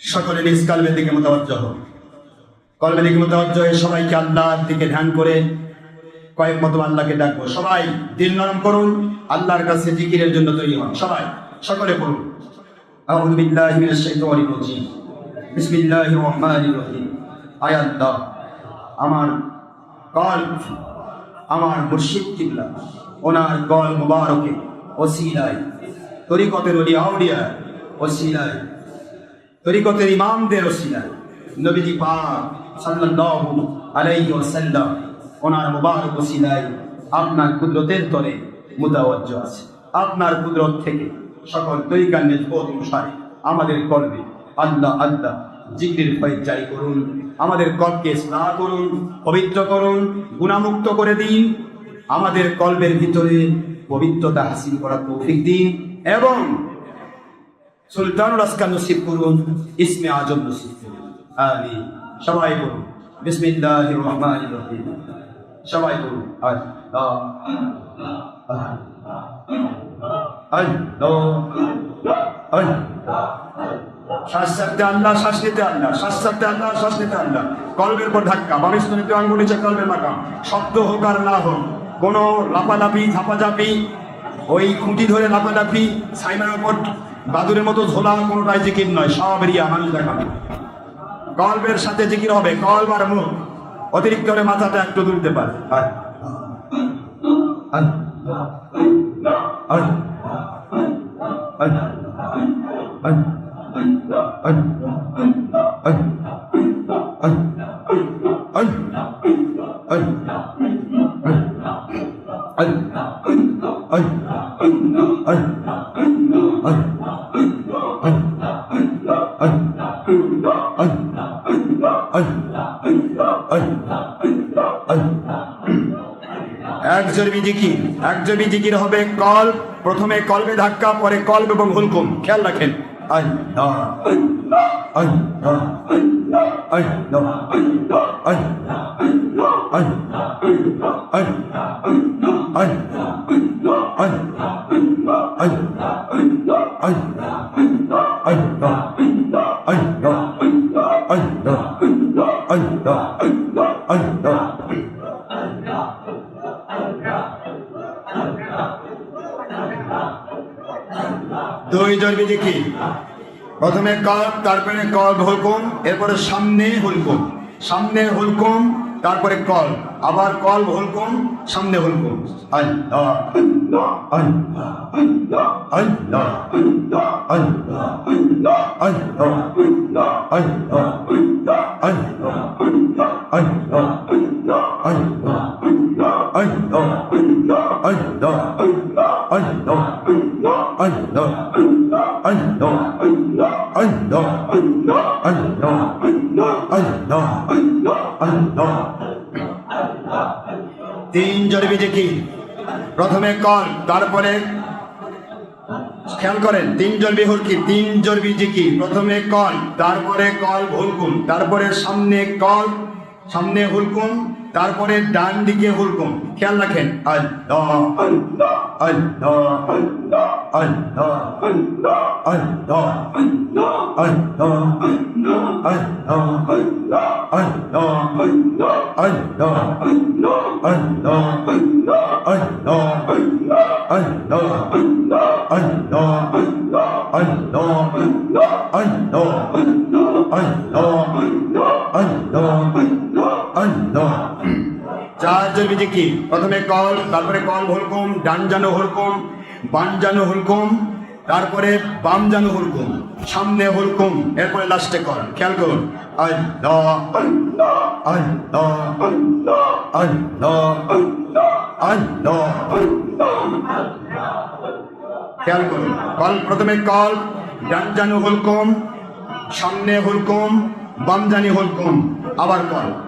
সকলে নিজ দিকে মোতাবজ্জ হোক কলবের দিকে মোতাবজ্জ হয়ে সবাইকে আল্লাহর দিকে ধ্যান করে কয়েক মতো আল্লাহকে ডাকবো। সবাই দিল নরম করুন, আল্লাহর কাছে জিকিরের জন্য তৈরি হন। সবাই, সকলে পড়ুন। আউযু বিল্লাহি মিনাশ শাইতানির রাজীম। বিসমিল্লাহির রহমানির রহিম। আয় আল্লাহ, আমার কল্প, আমার মুর্শিদ কিবলা, ওনার গল মুবারকে, ওসিলায়। তরিকতের অলি আউলিয়া, ওসিলায়। তরিকতের ইমামদের ওসিলায় নবীজি পাক সাল্লাল্লাহু আলাইহি ওয়াসাল্লাম ওনার মুবারক ওসিলায় আপনার কুদরতের তরে মুতাওয়াজ্জ আছে আপনার কুদরত থেকে সকল তরিকার নিষ্পত অনুসারে আমাদের কলবে আল্লাহ আল্লাহ জিকির ফয়েজ জারি করুন আমাদের কলকে স্নাহ করুন পবিত্র করুন গুণামুক্ত করে দিন আমাদের কলবের ভিতরে পবিত্রতা হাসিল করার তৌফিক দিন এবং সুলতানুল আসকার নসিব করুন ইসমে আজম নসিব করুন আমি সবাই বলুন বিসমিল্লাহির রহমানির রহিম। সবাই আল্লাহ। আল্লাহ। শ্বাস শ্বাস নিতে শ্বাস শ্বাস নিতে ধাক্কা কলবের মাকাম। শব্দ হোক আর কোনো লাপালাপি ঝাপাঝাপি, ওই খুঁটি ধরে লাপালাপি সাইমার উপর বাদুরের মতো ঝোলা, কোনোটাই জিকির নয়, সব রিয়া মানুষ দেখাবে। কলবের সাথে জিকির হবে কলব আর মুখ। অতিরিক্ত করে মাথাটা একটু তুলতে পারে। আর জরবি জিকির এক জরবি জিকির হবে কল। প্রথমে কলবে ধাক্কা, পরে কলব এবং হুলকুম। খেয়াল রাখেন। আল্লাহ আল্লাহ আল্লাহ দুই জরবি দেখি। প্রথমে কাপ তারপরে কল হুলকুম এরপরে সামনে হুলকুম। সামনে হুলকুম, তারপরে কল। আবার কল হুলকুম সামনে হুলকুম। তিন জনবি যে কি প্রথমে কল তারপরে খেয়াল করেন তিনজন বিহুর কি? তিনজন বিজি কি? প্রথমে কল তারপরে কল হুলকুন তারপরে সামনে কল, সামনে হুলকুন তারপরে ডান দিকে হুলকুম খেয়াল রাখেন আল্লাহ চার জরবি কি? প্রথমে কল, তারপরে কল হুলকুম, ডান জানো হুলকুম বান জানো হুলকুম, তারপরে বাম জানো হুলকুম, সামনে হুলকুম, এরপরে লাস্টে কল। খেয়াল করুন। খেয়াল করুন। কল, প্রথমে কল, ডান জানো হুলকুম, সামনে হুলকুম, বাম জানি হুলকুম, আবার কল।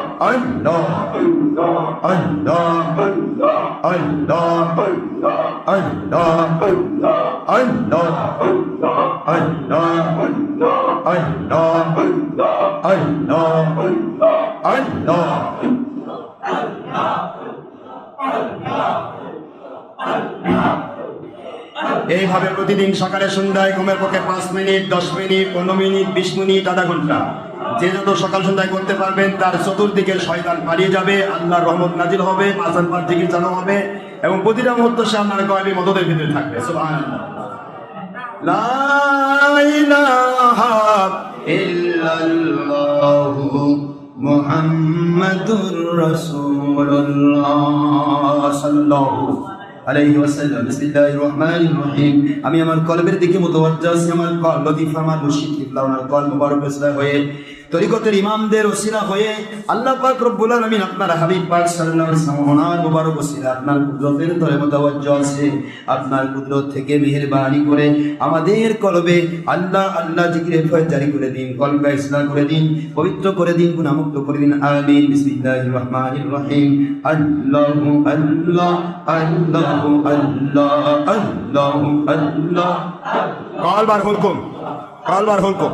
এইভাবে প্রতিদিন সকালে সন্ধ্যায় ঘুমের পক্ষে পাঁচ মিনিট, দশ মিনিট, পনেরো মিনিট, বিশ মিনিট, আধা ঘণ্টা। যে যত সকাল সন্ধ্যায় করতে পারবেন, তার চতুর্দিকে শয়তান পালিয়ে যাবে, আল্লাহর রহমত নাজিল হবে পাঁচান পাঁচ দিকে জানা হবে, এবং প্রতিটা মুহূর্ত সে আপনার কয়েকটি মদতের ভিতরে থাকবে। মুহাম্মাদুর রহিম। আমি আমার কলবের দিকে আছি, আমার কল লতিফ আমার মুর্শিদ কিবলা, ওনার কল মুবারক হয়ে তরিকতের ইমামদের ওসিলা হয়ে আল্লাহ পাক রব্বুল আলামিন আপনার হাবিব পাক ওয়াসাল্লাম ওনার মুবারক ওসিলা, আপনার কুদরতের তরে মুতাওয়াজ্জা আছে আপনার কুদরত থেকে মেহেরবানি করে আমাদের কলবে আল্লাহ আল্লাহ জিকিরে ফয়েজ জারি করে দিন, কলবে ইসলাম করে দিন, পবিত্র করে দিন গুনাহমুক্ত করে দিন, আমিন। বিসমিল্লাহির রহমানির রহিম। আল্লাহু আল্লাহ আল্লাহু আল্লাহ আল্লাহু আল্লাহ। কলবার হুকুম কলবার হুকুম।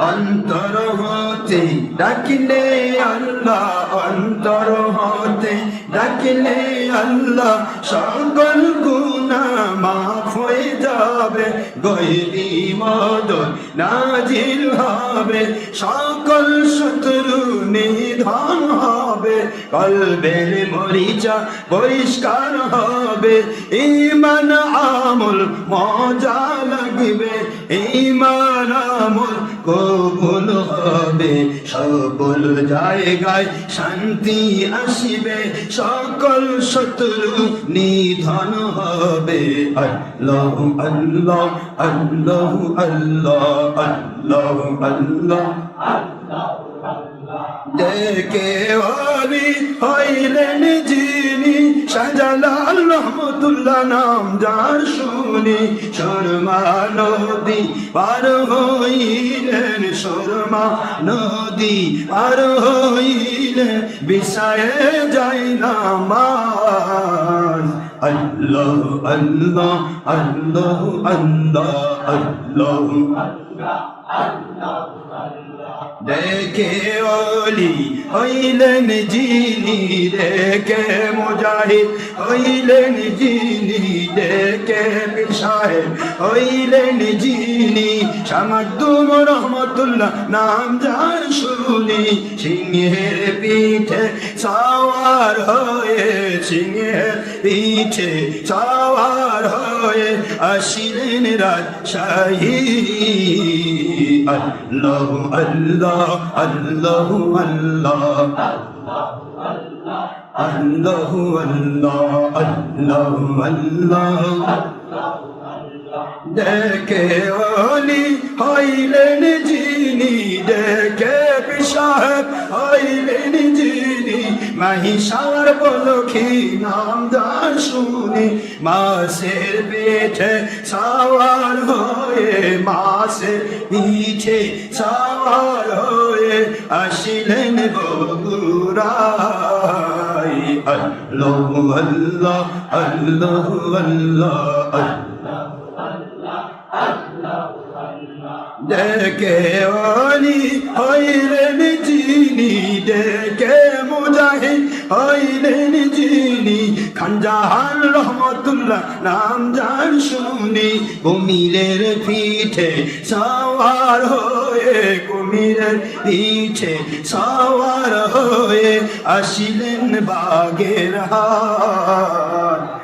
অন্তর হতে ডাকিলে আল্লাহ, অন্তর হতে ডাকিলে আল্লাহ। সকল গুণা মাফ হয়ে যাবে, গৈরি মদন নাজিল হবে। সকল শত্রু নিধন হবে। কলবের মরিচা পরিষ্কার হবে। ইমান আমল, মজা লাগবে। ইমান আমল কবুল হবে। সকল জায়গায় শান্তি আসিবে। সকল শত্রু নিধন হবে। আল্লাহ আল্লাহ আল্লাহ আল্লাহ আল্লাহ আল্লাহ। ডেকে ওলি হইলেন যিনি শাহজালাল রহমতুল্লাহ নাম যার শুনি শর্মা নদী পার হইলেন, শর্মা নদী পার হইলেন, বিষয়ে যাই না আল্লাহ আল্লাহ আল্লাহ আল্লাহ আল্লাহ। দেখে অলি হইলেন যিনি, দেখে মুজাহিদ হইলেন যিনি, দেখে সাহেব হইলেন যিনি। সামাদ্দুম রহমতুল্লাহ নাম যার শুনি, সিংহের পিঠে সাওয়ার হয়ে, সিংহের পিঠে সাওয়ার হয়ে, আসিলেন রাজশাহী। আল্লাহ আল্লাহ আল্লাহ আল্লাহ আল্লাহ আল্লাহ আল্লাহ আল্লাহ দেখে অলি হইলেন যিনি দেখে সাহেব হইলেন যিনি মহিষার বলখি নাম দার শুনি। মাসের পেটে সাওয়ার হয়ে মাসের পিঠে সাওয়ার হয়ে আসিলেন বগুড়াই আল্লাহ আল্লাহ আল্লাহ আল্লাহ। ডেকে অলি হইলেন যিনি ডেকে মুজাহিদ হইলেন যিনি খানজাহান রহমতুল্লাহ নাম যার শুনি, কুমিরের পিঠে সাওয়ার হয়ে, কুমিরের পিঠে সাওয়ার হয়ে আসিলেন বাগের হাট।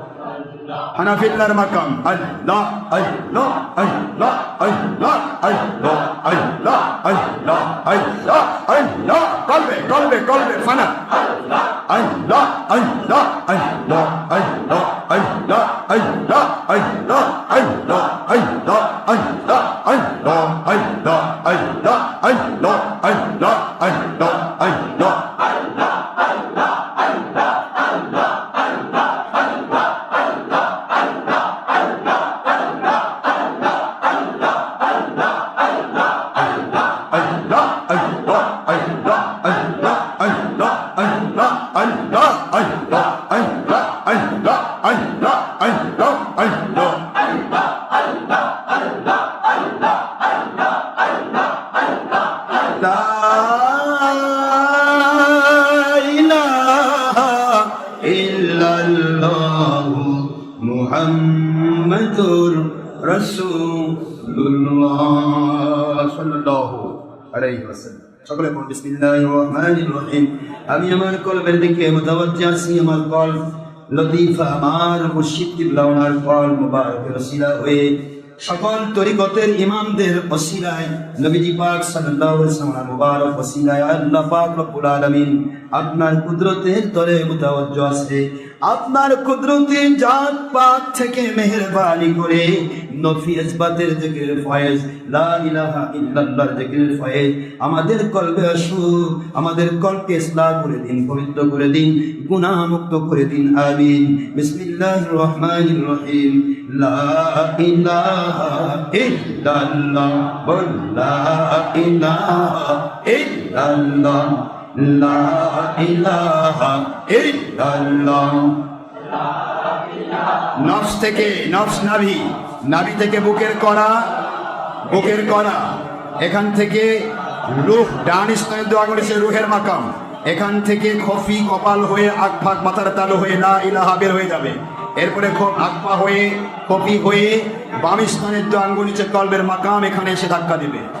হানাফিল্লার মাকাম আল্লাহ আল্লাহ আল্লাহ আল্লাহ আল্লাহ আল্লাহ আল্লাহ আল্লাহ আল্লাহ কলবে কলবে কলবে ফানা আল্লাহ আল্লাহ আল্লাহ আল্লাহ আল্লাহ আল্লাহ আল্লাহ আল্লাহ আল্লাহ আল্লাহ আল্লাহ আল্লাহ আল্লাহ আল্লাহ আল্লাহ আল্লাহ আল্লাহ আল্লাহ আল্লাহ আমি আমার কলবের দিকে মুতাওয়াজ্জিহ আছি, আমার কল লতিফা, আমার মুর্শিদ কিবলা কল মুবারক ওসিলা হয়ে সকল তরিকতের ইমামদের ওসিলায়, নবীজি পাক সাল্লাল্লাহু আলাইহি ওয়াসাল্লাম মুবারক ওসিলায়, আল্লাহ পাক রব্বুল আলামিন আপনার কুদরতের তলে মুতাওয়াজ্জিহ আছে। আপনার কুদরতি জাত পাক থেকে মেহেরবানি করে নফি ইসবাতের জিকির ফয়েজ, লা ইলাহা ইল্লাল্লাহর জিকির ফয়েজ, আমাদের কলবে আসু আমাদের কলকে ইসলাহ করে দিন, পবিত্র করে দিন গুনাহ মুক্ত করে দিন, আমিন। বিসমিল্লাহির রহমানির রহিম। লা ইলাহা ইল্লাল্লাহ লা ইলাহা ইল্লাল্লাহ। লা নফস থেকে নফস নাভি নাভি থেকে বুকের করা বুকের করা। এখান থেকে রুহ, ডান স্তনের দোয়া করেছে রুহের মাকাম। এখান থেকে খফি কপাল হয়ে ভাগ মাথার তালু হয়ে না ইলাহা বের হয়ে যাবে। এরপরে খ- আগপা হয়ে কপি হয়ে বাম স্তনের দোয়া আঙ্গুল নিচে কলবের মাকাম এখানে এসে ধাক্কা দিবে।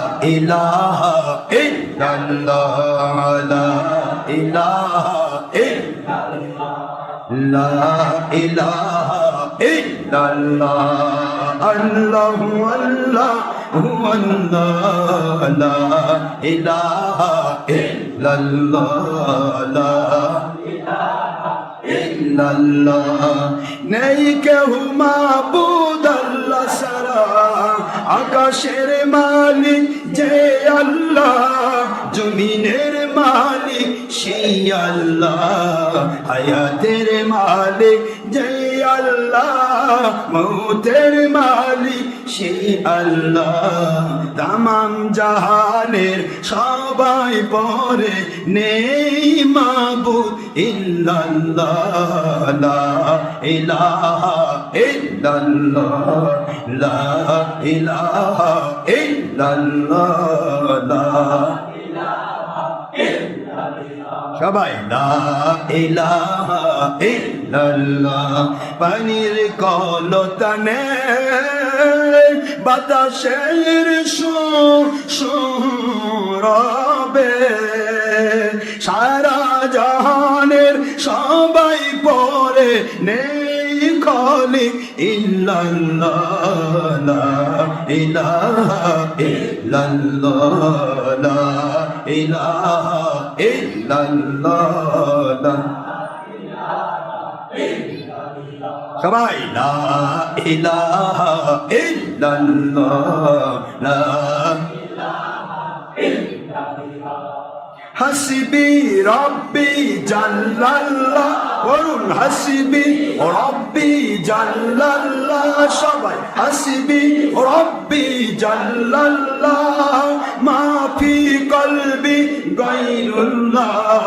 ইলাহা ইল্লাল্লাহ লা ইলাহা লা ইলাহা ইল্লাল্লাহ আল্লাহু আল্লাহু আল্লাহ লা ইলাহা ইল্লাল্লাহ লা ইল্লাল্লাহ নেই কেউ মাবুদ আল্লাহ আকাশের মালিক যে আল্লাহ, জমিনের মালিক সেই আল্লাহ, হায়াতের মালিক যে আল্লাহ, মৌতের মালিক সেই আল্লাহ। তামাম জাহানের সবাই পরে নেই মাবুদ ইল্লাল্লাহ, লা ইলাহা ইল্লাল্লাহ, লা ইলাহা ইল্লাল্লাহ লা সবাই ইলাহা ইল্লাল্লাহ পানির কলতানে বাতাসের সুরবে সারা জাহানের সবাই পরে নেই খলি ইল্লাল্লাহ লা ইলাহা ইল্লাল্লাহ লা ইলাহা ইল্লাল্লাহ লা সবাই লা ইলাহা ইল্লাল্লাহ লা হাসিবি রব্বি জাল্লাল্লাহ বলুন হাসিবি রব্বি জাল্লাল্লাহ, সবাই হাসিবি রব্বি জাল্লাল্লাহ, মাফি কলবি গাইরুল্লাহ,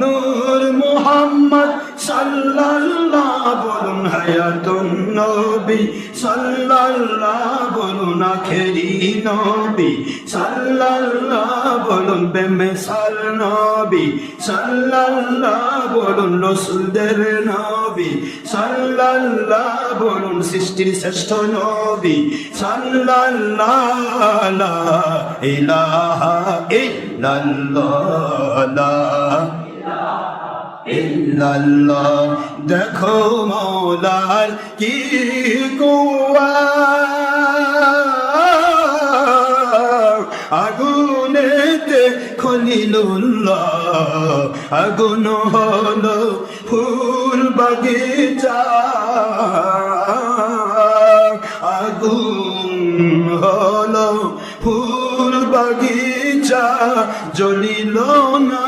নূর মুহাম্মদ সাল্লাল্লাহ বলুন, হায়াতুন নবী। সাল্লাল্লাহ বলুন, আখেরি নবী। সাল্লাল্লাহ বলুন, বেমেসাল নবী। সাল্লাল্লাহ বলুন, রসুলদের নবী। সাল্লাল্লাহ বলুন, সৃষ্টির শ্রেষ্ঠ নবী। সাল্লাল্লাহ ইলাহা ইল্লাল্লাহ ইল্লাল্লাহ। দেখো মৌলার কি কুয়া আগুনেতে খলিলুল্লাহ। আগুন হল ফুল বাগিচা। আগুন হলো ফুল বাগিচা। জ্বলিল না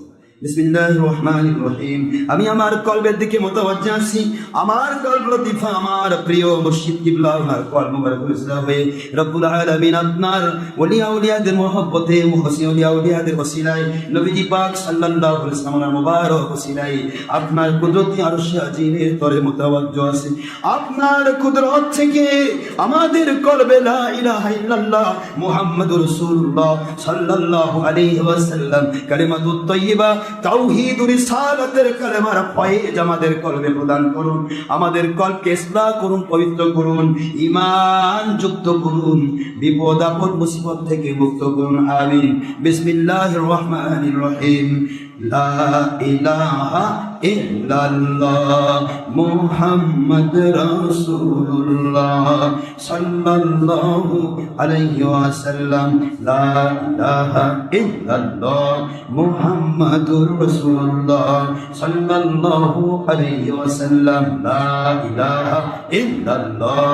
আমি আমার কলবের দিকে মোতাবজ্জা আছি। আমার কলব লতিফা, আমার প্রিয় মুর্শিদ কিবলা, আমার হয়ে রব্বুল আপনার ওলিয়া উলিয়াদের মহব্বতে মুহসিন ওলিয়া উলিয়াদের ওসিলায়, নবীজি পাক সাল্লাল্লাহু আলাইহি ওয়াসাল্লামের মুবারক ওসিলায়, আপনার কুদরতি আরশে আজিমের তরে আছে। আপনার কুদরত থেকে আমাদের কলবে লা ইলাহা ইল্লাল্লাহ মুহাম্মাদুর রাসূলুল্লাহ সাল্লাল্লাহু আলাইহি ওয়াসাল্লাম, কালিমাতুত তাইয়্যিবা তাওহীদুর রিসালাতের কালেমার ফয়েজ আমাদের কলবে প্রদান করুন, আমাদের কলকে ইসলাম করুন, পবিত্র করুন, ঈমান যুক্ত করুন, বিপদ, আপদ, মুসিবত থেকে মুক্ত করুন, আমিন। বিসমিল্লাহির রহমানির রহিম। লা ইলাহা ইল্লাল্লাহ মুহাম্মদ রাসূলুল্লাহ সাল্লাল্লাহু আলাইহি ওয়াসাল্লাম। লা ইলাহা ইল্লাল্লাহ মুহাম্মাদুর রাসূলুল্লাহ সাল্লাল্লাহু আলাইহি ওয়াসাল্লাম। লা ইলাহা ইল্লাল্লাহ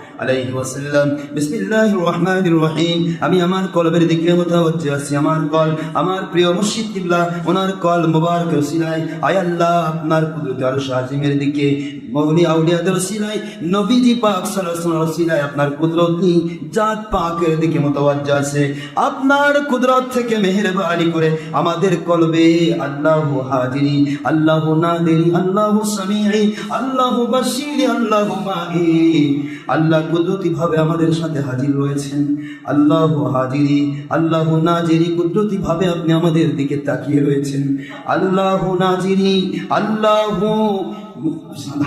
আমি আমার কলবের দিকে আমার কল, আমার প্রিয় মুর্শিদ কিবলা, ওনার কল মুবারক আপনার কুদরত দিকে ওসিলায় নবীজি পাক আপনার কুদরতি জাত পাকের দিকে মুতাওয়াজ্জি আছে, আপনার কুদরত থেকে মেহেরবানি করে আমাদের কলবে আল্লাহ হাজিরি, আল্লাহ নাদিরি, আল্লাহ সামিঈ, আল্লাহ বাশিরি, আল্লাহ মাহি আল্লাহ কুদরতি ভাবে আমাদের সাথে হাজির রয়েছেন। আল্লাহ হাজিরি, আল্লাহ নাজিরি, কুদরতিভাবে আপনি আমাদের দিকে তাকিয়ে রয়েছেন। আল্লাহ নাজিরি, আল্লাহ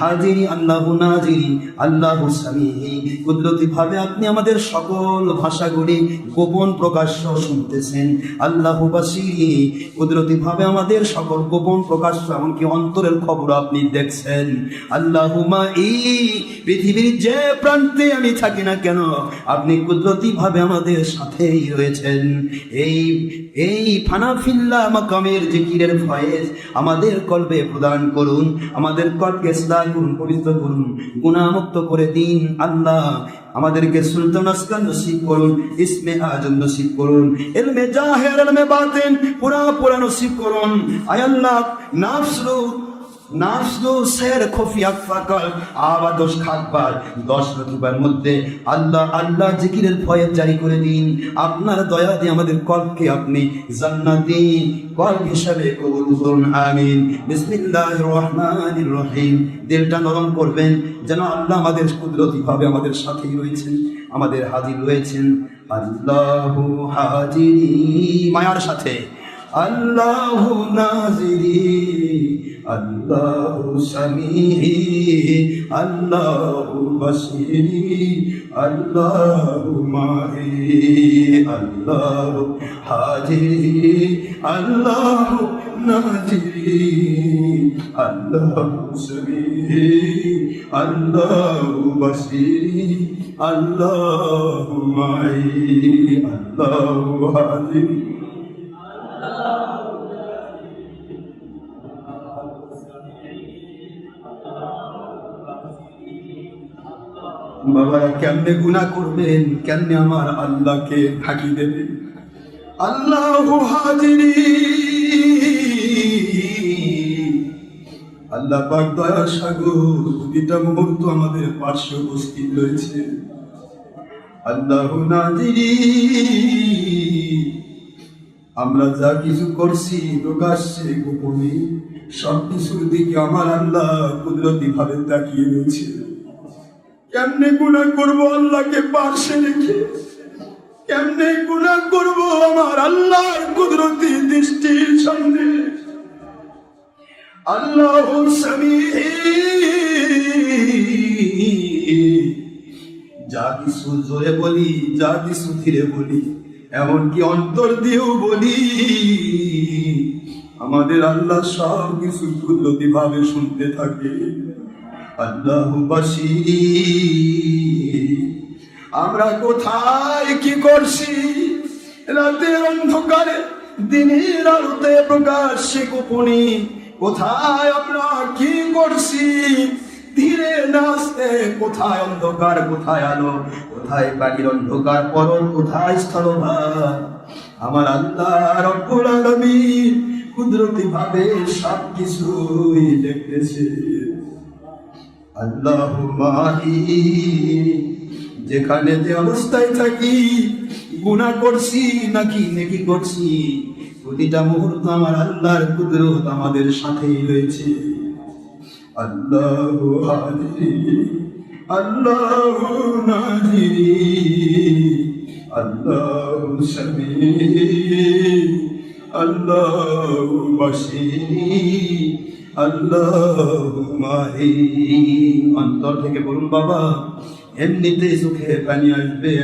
হাজিরি, আল্লাহ নাজিরি, আল্লাহ সামিহি কুদরতি ভাবে আপনি আমাদের সকল ভাষাগুলি গোপন প্রকাশ্য শুনতেছেন। আল্লাহ বাসিরি কুদরতি ভাবে আমাদের সকল গোপন প্রকাশ্য এমনকি অন্তরের খবর আপনি দেখছেন। আল্লাহুমা এই পৃথিবীর যে প্রান্তে আমি থাকি না কেন, আপনি কুদরতি ভাবে আমাদের সাথেই রয়েছেন। এই এই ফানাফিল্লা মাকামের জিকিরের ফয়েজ আমাদের কলবে প্রদান করুন। আমাদের কলকে সদা করুন পবিত্র করুন গুণামুক্ত করে দিন আল্লাহ। আমাদেরকে সুলতান আসকান নসিব করুন, ইসমে আজম নসিব করুন, এলমে জাহের, এলমে বাতেন পুরা পুরা নসিব করুন। আয়াল্লাহ নাফস সের খফিয়া ফাকাল আবার দশ খাকবার দশ রতিবার মধ্যে আল্লাহ আল্লাহ জিকিরের ফয়েজ জারি করে দিন। আপনার দয়া দিয়ে আমাদের কলকে আপনি জান্নাতি কল হিসাবে কবুল করুন, আমিন। বিসমিল্লাহির রহমানির রহিম। দিলটা নরম করবেন, যেন আল্লাহ আমাদের কুদরতি ভাবে আমাদের সাথেই রয়েছেন, আমাদের হাজির রয়েছেন। আল্লাহ হাজিরি, মায়ার সাথে। আল্লাহু নাজিরি, আল্লাহু সামিহি আল্লাহু বাসিরি আল্লাহু মাহি, আল্লাহু হাজিরি, আল্লাহু নাজিরি, আল্লাহু সামিহি আল্লাহু বাসিরি আল্লাহু মাহি, আল্লাহু হাজিরি। বাবা কেমনে গুনাহ করবেন? কেমনে আমার আল্লাহকে ফাঁকি দেবেন? আল্লাহ হাজিরি। আল্লাহ পাক দয়া সাগর, প্রতিটা মুহূর্ত আমাদের পার্শ্ব উপস্থিত রয়েছে। আল্লাহ নাজিরি। আমরা যা কিছু করছি প্রকাশ্যে গোপনে সব কিছুর দিকে আমার আল্লাহ কুদরতি ভাবে তাকিয়ে রয়েছে। কেমনে গুণা করব আল্লাহকে পাশে রেখে? কেমনে গুণা করব আমার আল্লাহর কুদরতি দৃষ্টির সামনে? আল্লাহ যা কিছু জোরে বলি, যা কিছু ধীরে বলি এমনকি অন্তর দিয়েও বলি, আমাদের আল্লাহ সব কিছু কুদরতি ভাবে শুনতে থাকে। আল্লাহ আমরা কোথায় কি করছি? রাতের অন্ধকারে, দিনের আলোতে প্রকাশ্যে গোপনে, কোথায় আমরা কি করছি? ধীরে নাচতে কোথায় অন্ধকার, কোথায় আলো, কোথায় বাড়ির অন্ধকার পরন কোথায় স্থলভাগ? আমার আল্লাহ রব্বুল কুদরতি ভাবে সব কিছুই দেখতেছে আল্লাহ যেখানে যে অবস্থায় থাকি গুণা করছি, নাকি নেকি করছি, প্রতিটা মুহূর্ত আমার আল্লাহর কুদরত আমাদের সাথেই রয়েছে। আল্লাহ আল্লাহ আল্লাহ আল্লাহ আল্লাহ মাহি। অন্তর থেকে বলুন, বাবা, এমনিতে চোখে পানি আসবে,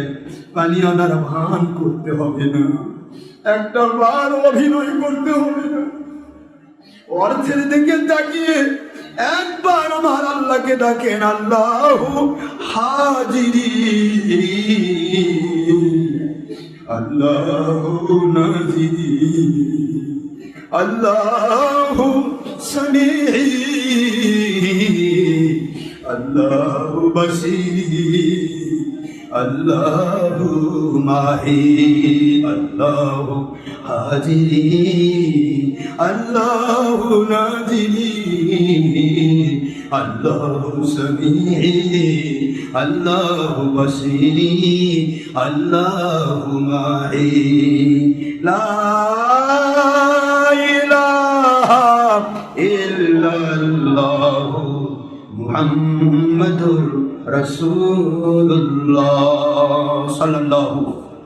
পানি আনার ভান করতে হবে না। একটা বার অভিনয় করতে হবে না। অর্থের দিকে তাকিয়ে একবার আমার আল্লাহকে ডাকেন, আল্লাহ হাজিরি। আল্লাহ নাজিরি। আল্লাহ সামিহি আল্লাহ বসিরি আল্লাহ মাহি। আল্লাহ হাজিরি। আল্লাহ নাজিরি আল্লাহ সামিহি আল্লাহ বসিরি আল্লাহ মাহি লা ইলাহা ইল্লাল্লাহ মুহাম্মাদুর রাসূলুল্লাহ সাল্লাল্লাহু